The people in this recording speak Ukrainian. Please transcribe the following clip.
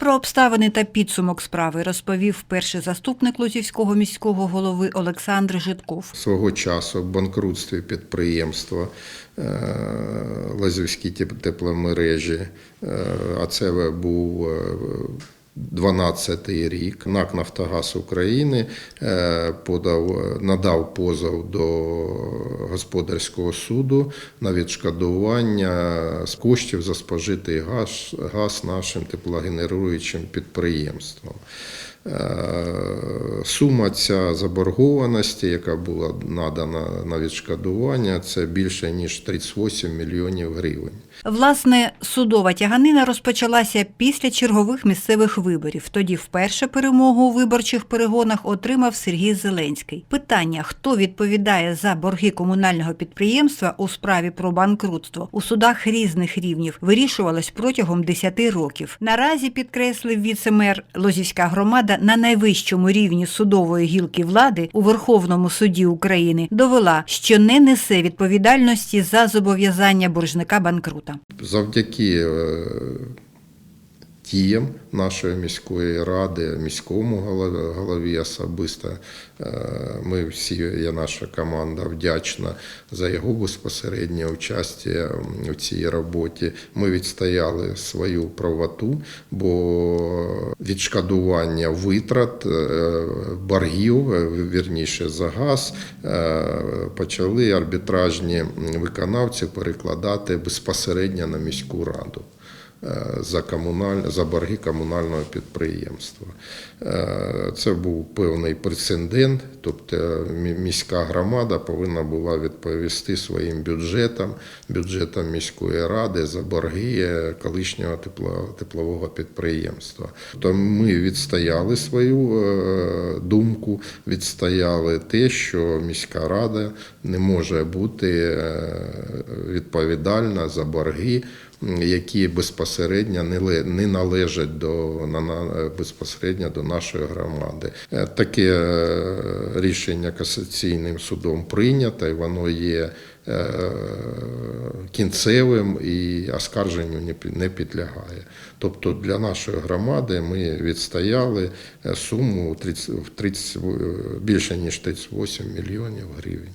Про обставини та підсумок справи розповів перший заступник Лозівського міського голови Олександр Житков. Свого часу в банкрутстві підприємства е, Лазівські тепломережі, е, а це був е, 12-й рік. НАК Нафтогаз України е, подав, надав позов до господарського суду на відшкодування з коштів за спожитий газ, газ нашим теплогенеруючим підприємствам. Е, Сума ця заборгованості, яка була надана на відшкодування, це більше ніж 38 мільйонів гривень. Власне, судова тяганина розпочалася після чергових місцевих виборів. Тоді вперше перемогу у виборчих перегонах отримав Сергій Зеленський. Питання, хто відповідає за борги комунального підприємства у справі про банкрутство у судах різних рівнів, вирішувалось протягом 10 років. Наразі підкреслив віце-мер Лозівська громада на найвищому рівні судової гілки влади у Верховному суді України довела, що не несе відповідальності за зобов'язання боржника банкрута. Завдяки е, діям нашої міської ради, міському голові, особисто, е, ми всі, я наша команда вдячна за його безпосереднє участь у цій роботі. Ми відстояли свою правоту, бо відшкодування витрат е, боргів, е, вірніше за газ, е, почали арбітражні виконавці перекладати безпосередньо на міську раду. Е, За комуналь... за борги комунального підприємства. Е, Це був певний прецедент, тобто міська громада повинна була відповісти своїм бюджетом, бюджетом міської ради за борги е, колишнього тепло... теплового підприємства. Тобто ми відстояли свою думку, відстояли те, що міська рада не може бути відповідальна за борги, які безпосередньо не, належать до на, безпосередньо до нашої громади. Е, Таке е, рішення касаційним судом прийнято, і воно є е, кінцевим і оскарженню не пі- підлягає. Тобто для нашої громади ми відстояли суму 30, в 30, більше ніж 38 мільйонів гривень.